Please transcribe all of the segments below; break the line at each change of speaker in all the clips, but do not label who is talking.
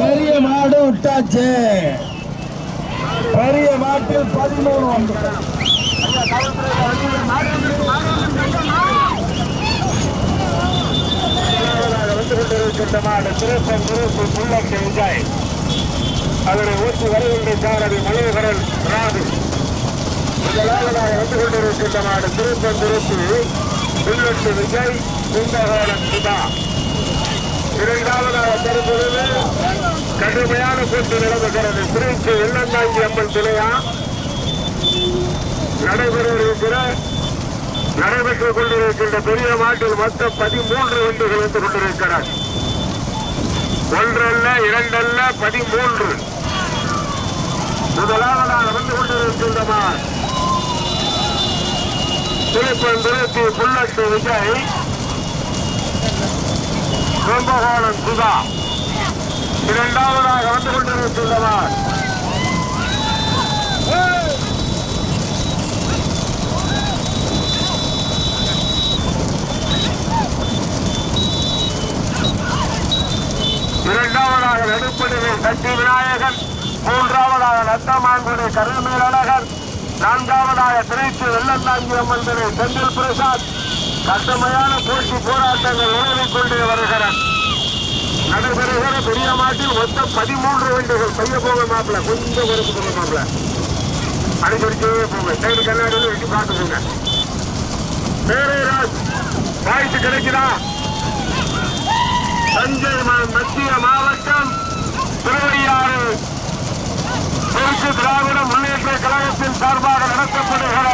பெரிய மாடு விட்டாச்சு பெரிய மாட்டில் பதிமூணு வந்து வந்து கொண்டிருக்கின்ற மாடு திருப்பம் புள்ளக்கு விஜய் அதனை ஊற்றி வருகின்ற சாரதி மனோகரன் ராது. முதலாவதாக வந்து கொண்டிருக்கின்ற மாடு திருப்பம் திருப்பு விஜய் கும்பகோணம் சுதா. இரண்டாவதாக தரும்பொழுது கடுமையான கூட்டு நிலவுகிறது திருச்சி இல்லந்தாங்கி அம்மன் துணையா நடைபெறவிருக்கிற நடைபெற்றுக் கொண்டிருக்கின்ற பெரிய மாட்டில் மொத்தம் பதிமூன்று வண்டிகள் வந்து கொண்டிருக்கிறார். ஒன்றல்ல இரண்டல்ல பதிமூன்று. முதலாவதாக வந்து கொண்டிருக்கின்றமா மாட் திருப்பன் திருத்தி புல்லட்டு விஜய். கும்பகோணம் சுதா. இரண்டாவதாக வந்து கொண்டிருக்கின்றவர் இரண்டாவதாக நெடுப்படுகை சக்தி விநாயகன் மூன்றாவதாக நத்தமான்குடி கருமேலழகர் நான்காவதாக திருச்சி வெள்ளந்தாங்கி அம்மன் திரு செந்தில் பிரசாத். கடுமையான போட்டி போராட்டங்கள் நிலவிக் கொண்டே வருகிறார் நடைபெறுகிற பெரிய மாட்டில் மொத்தம் பதிமூன்று வண்டிகள் செய்ய போக மாப்பிள. கொஞ்சம் பொறுப்பு போங்க மாப்பிள. அடிக்கடிக்கவே போங்க. சைடு கண்ணாடியில் வெட்டி பார்த்துக்கோங்க பேரராஜ் வாய்ப்பு கிடைக்குதா? தஞ்சை மத்திய மாவட்டம் திருவையாறு. தெற்கு திராவிட முன்னேற்ற கழகத்தின் சார்பாக நடத்தப்படுகிற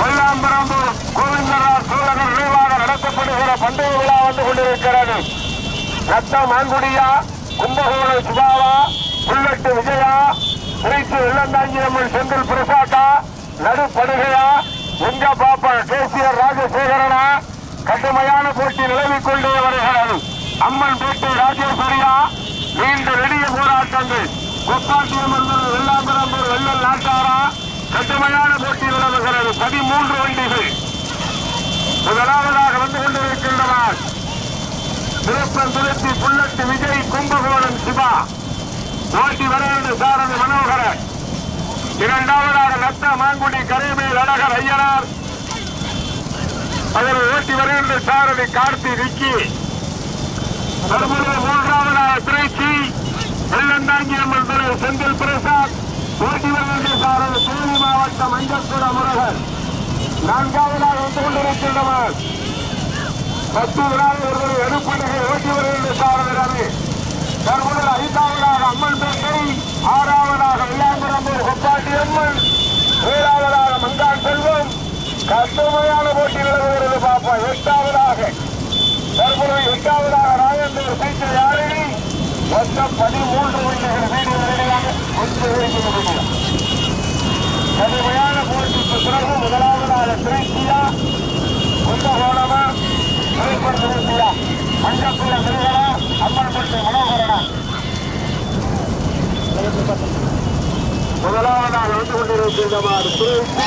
கொல்லாம்பரம்பூர் கோவிந்தராஜ் சூழகர் நினைவாக நடத்தப்படுகிற பந்தய விழா வந்து கொண்டிருக்கிறது. ரத்தம் மான்குடியா கும்பகோணம் சுபாவா புல்லட்டு விஜயா திருச்சி வெள்ளந்தாங்கியம்மன் செந்தில் பிரசாத்தா நடுப்படுகையா எங்க பாப்பா கேசிஆர் ராஜசேகரனா கடுமையான போட்டி நிலவிக் கொண்டே வருகிறது. அம்மன் பேட்டை ராஜேஸ்வரியா நீண்ட நெடிய போராட்டங்கள். கொப்பாட்டியம் என்பது வெள்ளாம்பரம்பூர் வெள்ளல் நாட்டாரா? கடுமையான போட்டி நிலவுகிறது. பதிமூன்று வண்டிகள். முதலாவதாக வந்து கொண்டிருக்கின்றனர். திருப்பன் திருத்தி புல்லட்டு விஜய் கும்பகோணம் சிவா. ஓட்டி வரவேண்டு சாரதி மனோகரன். இரண்டாவதாக நத்த மாங்குடி கரைமேல் அழகர் ஐயனார். அவர் வருகின்ற சாரதி கார்த்தி விக்கி. தற்போது மூன்றாவதாக திருச்சி. வெள்ளந்தாங்கி அம்மன் துறை செந்தில் பிரசாத். போட்டி வருகின்ற சாரதி தேனி மாவட்டம் மஞ்சக்குட முருகன். நான்காவதாக வந்து கொண்டிருக்கின்றவர். பத்து விழாவில் ஒருவர் எடுப்பணிகை ஓட்டி வருகின்ற சாரதி ரவி. தற்போது ஐந்தாவதாக அம்மன் பேட்டை ஆறாவதாக வில்லாம்பரம்பூர் கொப்பாட்டி அம்மன். ஏழாவதாக மங்கான் செல்வம். கடுமையான போட்டி நிலவுகிறது பார்ப்போம். எட்டாவதாக தற்பொழுது எட்டாவதாக ராஜேந்தர் சீட்டு யாழினி. மொத்தம் பதிமூன்று வண்டிகள் வீடுகளிடையாக கடுமையான போட்டிக்கு பிறகு முதலாவதாக திருச்சியா குந்தகோணமா திரைப்பட திருச்சியா மஞ்சக்குள்ள திருவனா அம்மன்பட்டு மனோகரனா. முதலாவதாக வந்து கொண்டிருக்கின்றவாறு திருச்சி.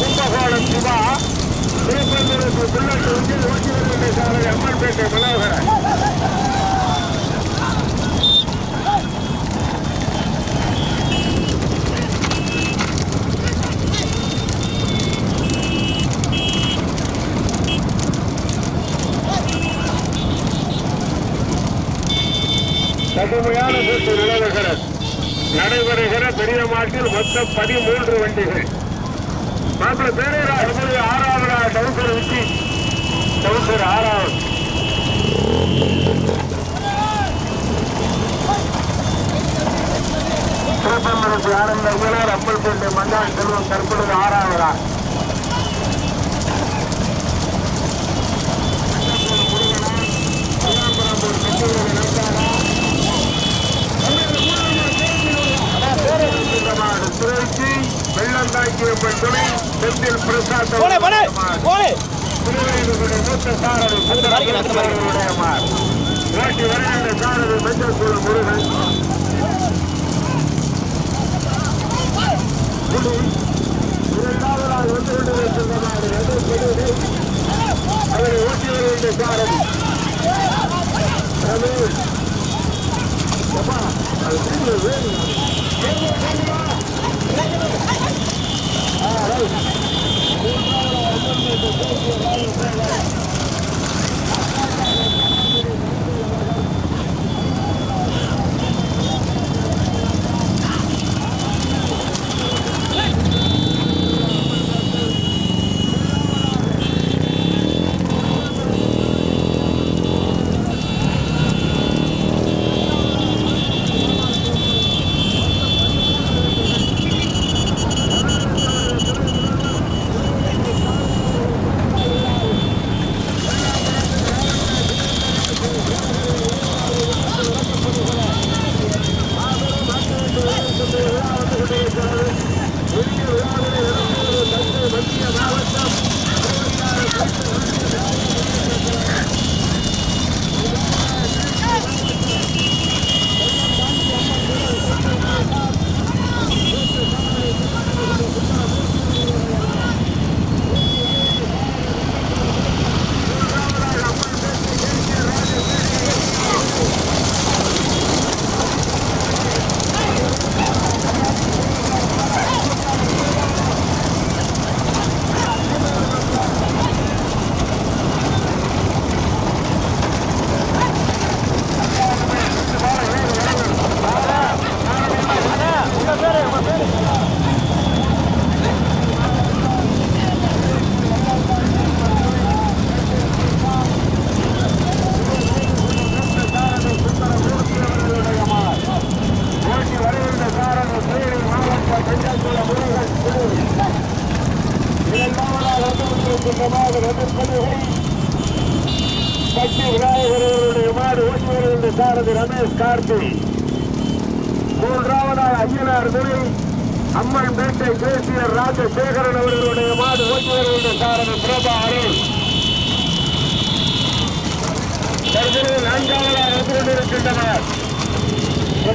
கும்பகோணம் சிவா திருப்பந்தூருக்கு புல்லட் ஒன்றில் ஓட்டி வருகின்ற சாலை அம்மன்பேட்டை மனோகரன் கடுமையான கூட்டு நிலவுகிறது நடைபெறுகிற பெரிய மாட்டில் மொத்தம் பதிமூன்று வண்டிகள். மாப்பிள்ள பேரேரா எப்படி ஆறாவது? டவுசர் வச்சு டவுசர் ஆறாவது. சிறப்பம்பலத்து ஆனந்த ஐயனார் அம்பல்பேட்டை மண்டாள் செல்வம் தற்பொழுது ஆறாவதா? திருச்சி வெள்ளந்தாக்கியம்மன் துணை செந்தில் பிரசாத் திருவள்ளுவருடைய மூத்த சாரதி சுந்தரமுடைய மார் ஓட்டி வருகின்ற சாரதி மஞ்சள் குல முருகன். இரண்டாவதாக வந்து கொண்டிருக்கின்ற மாடு எதை சொல்லுது அவரை ஓட்டி வருகின்ற சாரதி. அது திரும்ப வேணும் ஓட்டி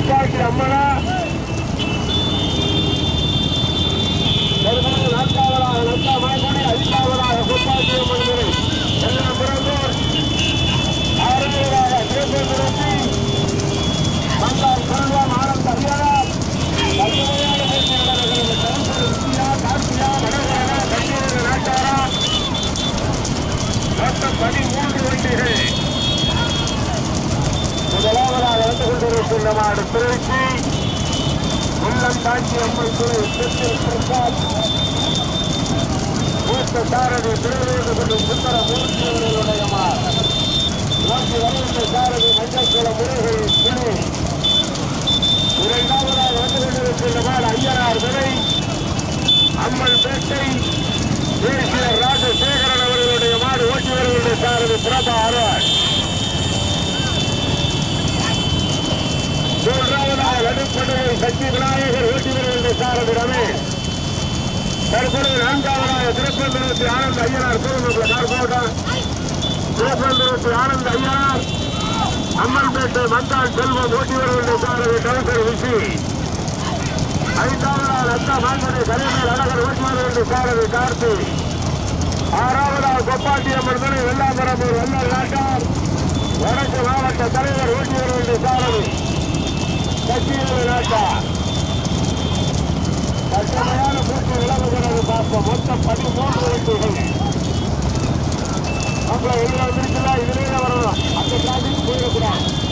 துப்பாக்கி நடுப்படையை விநாயகர் ஓட்டி வருகின்ற சாரதி ரமேஷ் தற்பொழுது நான்காவதாக திருப்பந்தரத்து ஆனந்த் ஐயனார் திருமணத்தில் கார்போட்டம் திருப்பந்தரத்து ஆனந்த் ஐயனார். அம்மன்பேட்டை மந்தாள் செல்வம் ஓட்டி வருகின்ற சாரதி கலசர் விசி. ஐந்தாவதாக அத்தா மாண்பனை கலைஞர் அழகர் ஓட்டி வருகின்ற சாரதி கார்த்தி. ஆறாவதாக கொப்பாட்டியம்மன் துணை வெள்ளாம்பரம்பூர் வல்லல் நாட்டார். வடக்கு மாவட்ட தலைவர் ஓட்டி வருகின்ற சாரதி. கட்சியில் நாட்டார். கடுமையான மூச்சு விலகுகிறது பார்ப்போம். மொத்தம் பதிமூன்று வெற்றிகள் நம்மள எதிராக வந்துருச்சுல இதுலேயே வரணும் அந்த காட்டில் போயிடக்கூடாது.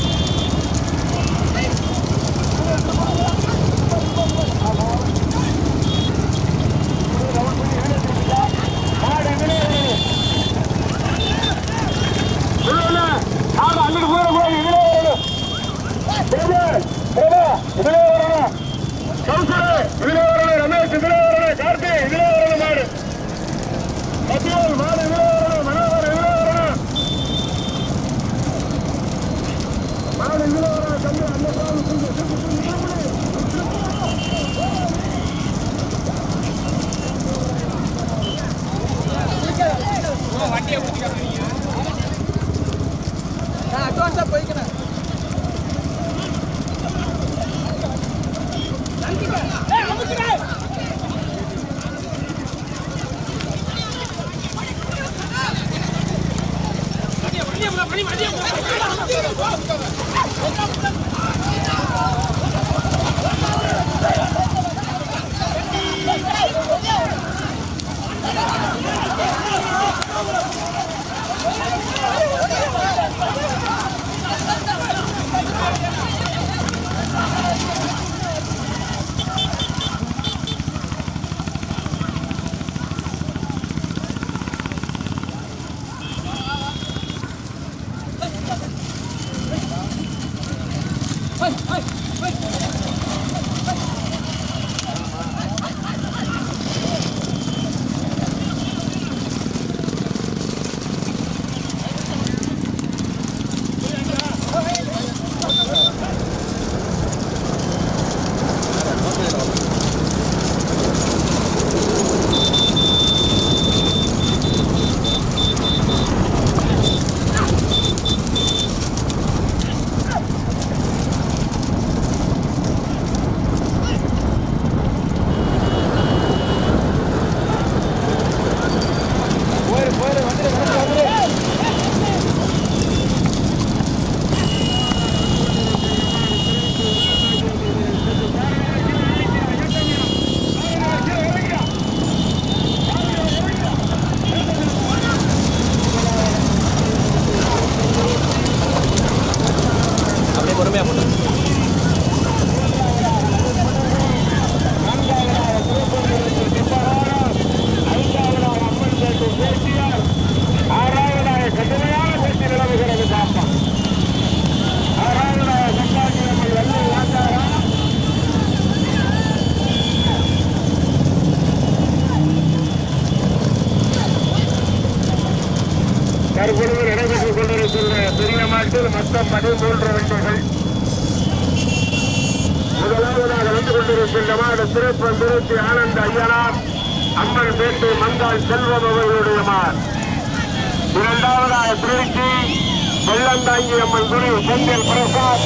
வெள்ளந்தாங்கி அம்மன் குரு செந்தில் பிரசாத்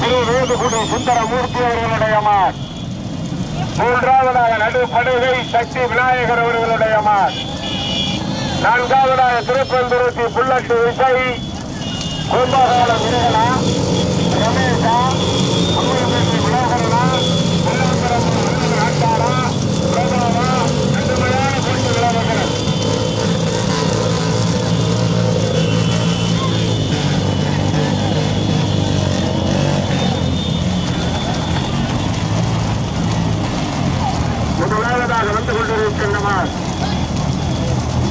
திரு வேதுகுடி சுந்தரமூர்த்தி அவர்களுடைய மார் மூன்றாவதாக நடுப்படுகை சக்தி விநாயகர் அவர்களுடைய மார் நான்காவதாக திருப்பந்துருத்தி புல்லட்டு விசை கும்பகோணம் முருகனா ரமேஷா. முதலாவதாக வந்து கொண்டிருக்கின்றனர்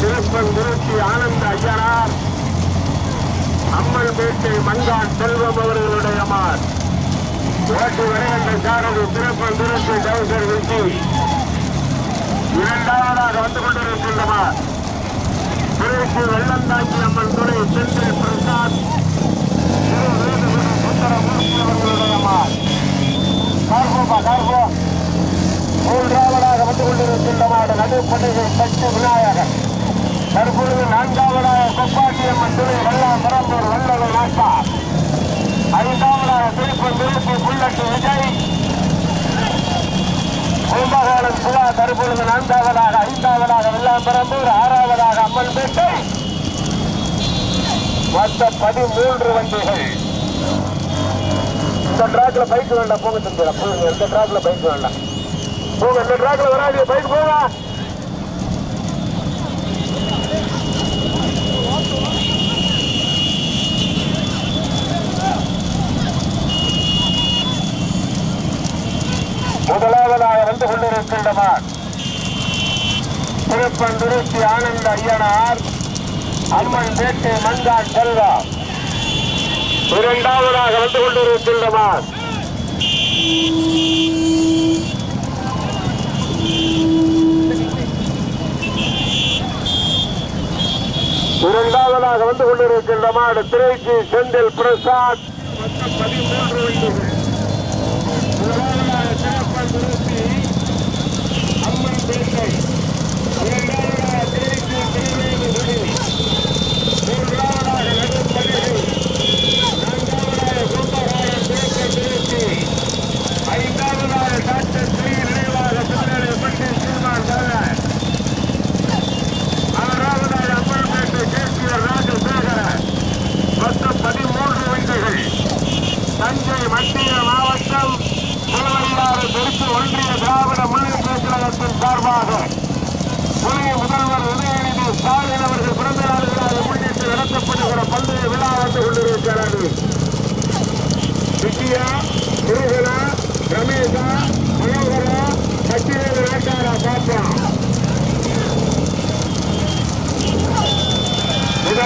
திருப்பங்குறிச்சி ஆனந்த ஐயனார். அம்மன் பேட்டை மங்கான் செல்வம் அவர்களுடைய மார். ஓட்டு வருகின்ற சாரதி திருப்பங்குறிச்சி டவுசர் விக்கி. இரண்டாவதாக வந்து கொண்டிருக்கின்றனர் திருச்சி வெள்ளந்தாக்கி அம்மன் துறை செந்தில் பிரசாத். திரு வேலுகுரு சுந்தரமூர்த்தி அவர்களுடைய மார். கார்போபா கார்போ மூன்றாவதாக வந்து கொண்டிருக்கின்ற மாடு நடுப்பண்டிகை சக்தி விநாயகர் தற்பொழுது நான்காவதாக கொப்பாட்டியம்மன் துறை வெள்ளம் பரம்பூர் வல்லவை நாட்டா ஐந்தாவதாக திருப்பம் திருச்சி புல்லட்டு விஜய். கும்பகோணம் சுலா தற்பொழுது நான்காவதாக ஐந்தாவதாக வெள்ளாம்பரம்பூர் ஆறாவதாக அம்மன் பேட்டை. மொத்த பதிமூன்று வண்டிகள். இந்த ட்ராக்ல பைக் வேண்டாம் போங்க தம்பி இந்த ட்ராக்ல பைக் வேண்டாம். போக இந்த டிராக்ல வராது பைக் போக முதலாவதாக வந்து கொண்டிருக்கின்ற கொண்டிருக்கின்றனர் திருப்பந்துருத்தி ஆனந்த ஐயனார் அம்மன் பேட்டை மங்கான் செல்வா. இரண்டாவதாக வந்து கொண்டிருக்கின்ற மான். இரண்டாவதாக வந்து கொண்டிருக்கின்ற மாடு திருச்சி செந்தில் பிரசாத். பதிமூன்று வண்டிகள் முதலாவதாக திருப்பந்துருத்தி அம்மன் பேட்டை இரண்டாவதாக திருச்சி திருவேலுகுடி மூன்றாவதாக நடுப்பள்ளிகள் நான்காவதாக கும்பகோணம் திருப்ப திருச்சி ஐந்தாவதாக டாக்டர் ஸ்ரீ நினைவாக திருநெல்வேலி சீமான் கல்லர் ஆறாவதாக அம்மன்பேட்டை கேசியர் ராஜசேகரன் மொத்தம் பதிமூன்று வண்டிகள் தஞ்சை மத்திய மாவட்டம் திருவள்ளாறு தெற்கு ஒன்றிய திராவிட முன்னேற்ற கழகத்தின் சார்பாக துணை முதல்வர் உதயநிதி ஸ்டாலின் அவர்கள் பிறந்த நாளுகளாக முன்னிட்டு நடத்தப்படுகிற பல்வேறு விழா வந்து கொண்டிருக்கிறது விஜயா முருகனா ரமேஷா மனோகரா சச்சிவேல நாட்டாரா பாப்பா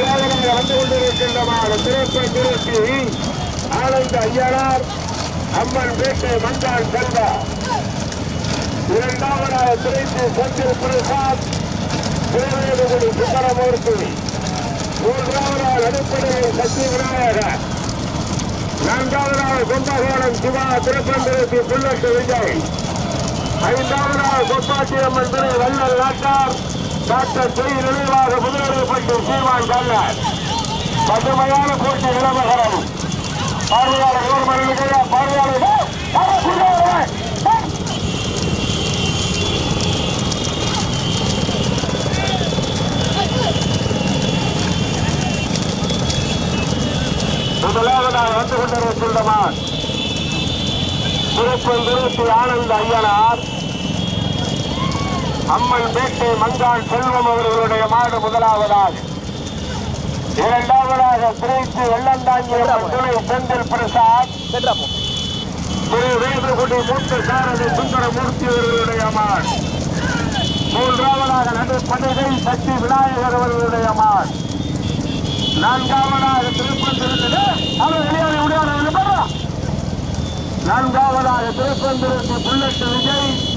முதலாவதாக வந்து கொண்டிருக்கின்றமான திருப்ப திருச்சி ஆனந்த ஐயனார் அம்மன் பேட்டை மண்டான் செல்வா. இரண்டாவதாக திருச்சி செந்தில் பிரசாத் திருவேதுகுடி சுந்தரமூர்த்தி மூன்றாவதாக அடிப்படையில் சக்தி விநாயகர். நான்காவதாக கும்பகோணம் சிவா திருப்பந்திருத்தி புல்லட்டு விஜய். ஐந்தாவதாக கொப்பாட்டி அம்மன் துறை வல்லல் நாட்டார். டாக்டர் செய் நினைவாக முதலமைப்பட்டு சீமான் கல்லர் கடுமையான போட்டி நிலவரம் பார்வையாளர் ஒரு மணி பார்வையாளர் முதலாவதாக வந்து கொண்டிருக்கின்றனர் திருப்பந்துருத்தி ஆனந்த ஐயனார். அம்மன் பேட்டை மங்கான் செல்வம் அவர்களுடைய மாடு முதலாவதாக இரண்டாவதாக திருச்சி வெள்ளந்தாங்கியம் துணை செந்தில் பிரசாத். திரு வேதகுடி மூத்த சாரதி சுந்தரமூர்த்தி அவர்களுடைய மாடு. மூன்றாவதாக நடு பண்டிகை சக்தி விநாயகர் அவர்களுடைய மாடு. நான்காவதாக திருப்பந்திருந்தது அவர் வெளியாடி விளையாட நான்காவதாக திருப்பந்திருத்தி புல்லட்டு விஜய்.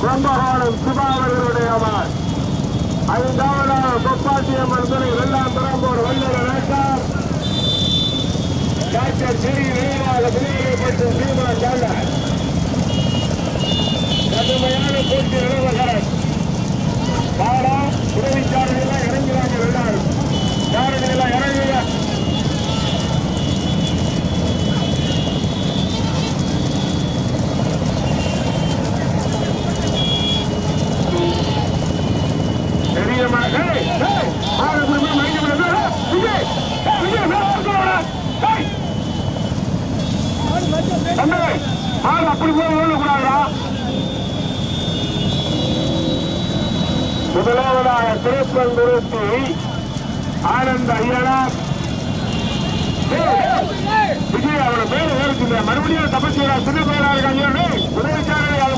கும்பகோணம் சிவா அவர்களுடைய மாடு ஐந்தாவதாக கொப்பாட்டி அம்மன் துறை வெள்ளாம் பெரம்பூர் வெள்ளர வேட்டார் டாக்டர் ஸ்ரீ வீரராக விநியோகப்பட்டு சீமான் டாலர் கடுமையான போட்டி நிலவகரன் அப்படி போய் ஓடக்கூடாதுடா முதலாவதாக திருப்பந்துருத்தி ஆனந்த ஐயனார் விஜய் அவரோட பேர் ஏறுச்சுங்க மறுபடியும் தப்பச்சீரா சின்ன பேரா இருக்காங்க உதவிச்சாரனை அது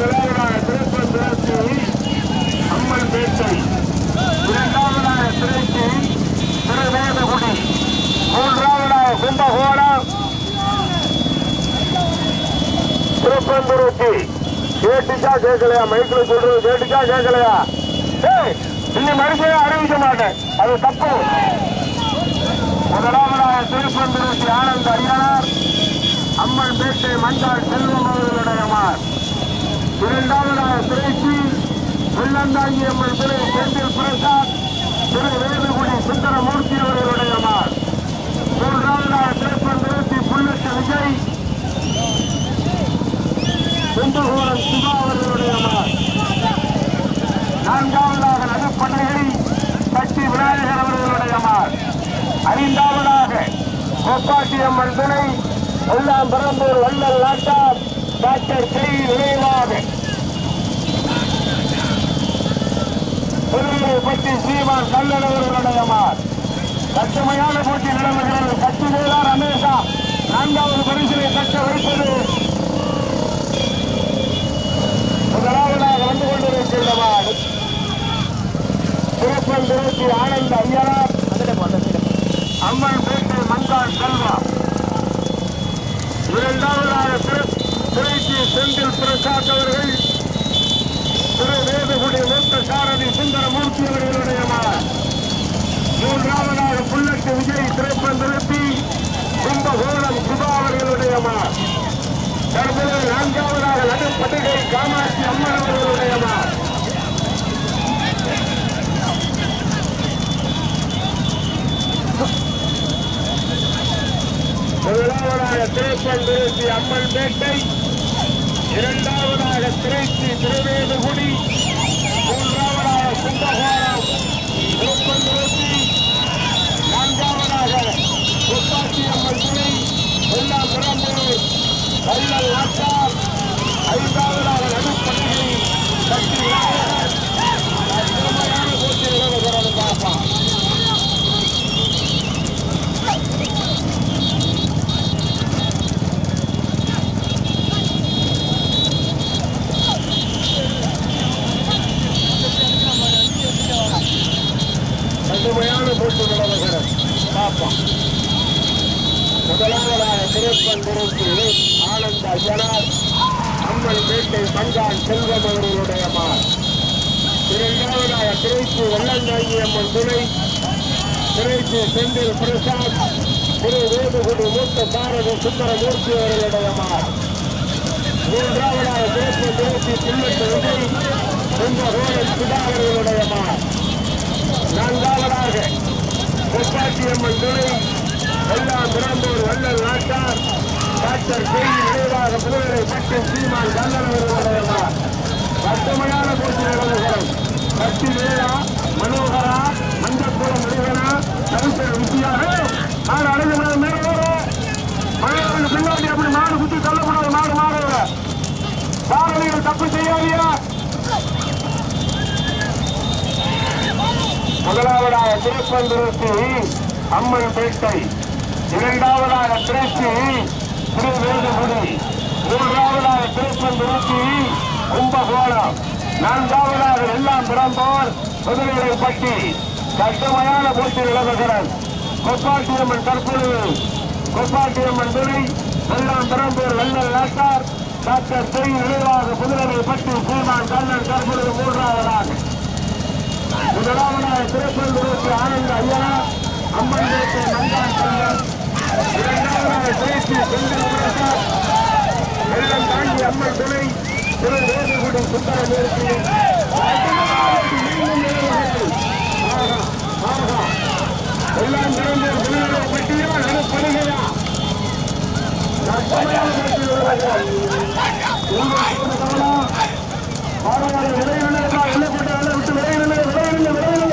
தலைவராக சிறப்பு பேச்சு அம்மல் பேச்சை. இரண்டாவதாக திரைக்கு திருவேதகுடி மூன்றாவதாக கும்பகோணம். திருப்பந்துருத்தி கேட்டுச்சா கேட்கலையா மைக்கில் சொல்றது கேட்டுச்சா கேட்கலையா இன்னி மனுஷனே அறிவிக்க மாட்டேன். அது தப்பு. முதலாவதாக திருப்பந்துருத்தி ஆனந்த் அரியானார் அம்மன் பேட்டை மஞ்சால் செல்வம் அவர்களுடைய இரண்டாவதாக திரைச்சி வெள்ளந்தாங்கி அம்மன் திரு செந்தில் பிரசாத் திரு வேலுகுடி சுந்தரமூர்த்தி அவர்களுடைய அவர்களுடையமார் மூன்றாவதாக திருப்பந்துருத்தி புல்லட்டு விஜய் கும்பகோணம் சிவா அவர்களுடைய அவர்களுடையமார் நான்காவதாக நடுப்பண்ணையை கட்சி விநாயகர் அவர்களுடைய அவர்களுடையமார் ஐந்தாவதாக கொப்பாட்டியம்மன் துணை எல்லாம் பெரம்பூர் வள்ளல் நாட்டார் டாக்டர் கை. நினைவாக பற்றி சீமான் கல்லன் அவர்களுடையமார் கட்டுமையான போட்டி நிலவுகிறது கட்சி வேளார் ரமேஷா நான்காவது பரிசிலை தக்க வைப்பது முதலாவதாக வந்து கொண்டிருக்கின்றவர் திருப்பன் திருச்சி ஆனந்த ஐயனார். அம்மன் பேட்டை மந்தாள் செல்வா. இரண்டாவதாக திருச்சி செந்தில் பிரசாத் அவர்கள் திரு வேதகுடி மூத்த சாரதி சுந்தரமூர்த்தி அவர்களுடைய மூன்றாவதாக புல்லட்டு விஜய் திரைப்பம் திருப்பி கும்பகோணம் சுபா அவர்களுடைய தற்போது நான்காவதாக நடுப்பட்டிகை காமாட்சி அம்மன் அவர்களுடைய முதலாவதாக திரைப்பம் திருப்பி அம்மன் பேட்டை. இரண்டாவதாக திருச்சி திருவேதுகுடி மூன்றாவதாக கும்பகோணம் திருப்பன் நான்காவதாக துப்பாக்கி அம்மன் துணை எல்லா பிறந்தூர் கல்லல் நாட்டார் ஐந்தாவதாக நடுப்பணிகை சக்தி விநாயகர் அற்புதமான போட்டி நிலவுகிறது பார்ப்போம் கடுமையான போட்டி நிலவுகிறது பார்ப்போம் முதலாவதாக திருப்பன் திருச்சி ஆனந்த ஐயனார் அம்மன் பேட்டை மங்கான் செல்வம் அவர்களுடைய மகன் இரண்டாவதாக திருச்சி வெள்ளந்தாங்கி அம்மன் துணை திருச்சி செந்தில் பிரசாத் திரு வேதுகுடி மூத்த சாரதி சுந்தரமூர்த்தி அவர்களுடைய மகன் மூன்றாவதாக ஆயிரத்தி திருச்சி பிள்ளட்டு விஜய் கும்பகோணம் சுதா அவர்களுடைய மகன் நான்காவதாக கொப்பாட்டியம்மன் துணை எல்லாம் பிறந்தோர் வள்ளல் நாட்டார் டாக்டர் செய்தி நினைவாக புகழரை பற்றி சீமான் கல்லணவர்களுடைய கட்டுமையான போட்டி நிலவுகிறோம் கட்சி வேளா மனோகரா மஞ்சக்குளம் முருகனா கருத்தர் வித்யா மாடு அடைஞ்ச மேல வரும் பின்னாடி அப்படி மாடு குத்தி தள்ளக்கூடாது மாடு மாடு சாரணிகள் தப்பு செய்யாதியா முதலாவதாக திருப்பந்துருத்தி அம்மன் பேட்டை. இரண்டாவதாக திருச்சி திருவேதுகுடி மூன்றாவதாக திருப்பந்துருத்தி கும்பகோணம். நான்காவதாக எல்லாம் பிறந்தோர் புதுநிலை பட்டி கட்டுமையான போட்டி நிலவுகிறார் கொப்பாட்டியம்மன் தற்பொழுது. கொப்பாட்டியம்மன் துணை எல்லாம் பிறந்தோர் வெள்ளல் நாட்டார். டாக்டர் செய் நினைவாக புதுரவை பட்டி சீமான் கண்ணன் கருப்பது மூன்றாவதாக. முதலாவதாக திருப்பந்தூருக்கு ஆனந்த ஐயனா அம்மன் தேசிய நந்தான் கண்ணன். இரண்டாவதாக திருச்சி செந்தில் பிரசாத். வெள்ளம் தாண்டி அம்மன் துணை. திரு வேதுகுடி சுந்தரமூர்த்தி எல்லாம் நிறைந்த விடுதலை பட்டியா நடுப்படுகையா பார்வையாளர் விரைவில் எல்லப்பட்ட வெள்ள விட்டு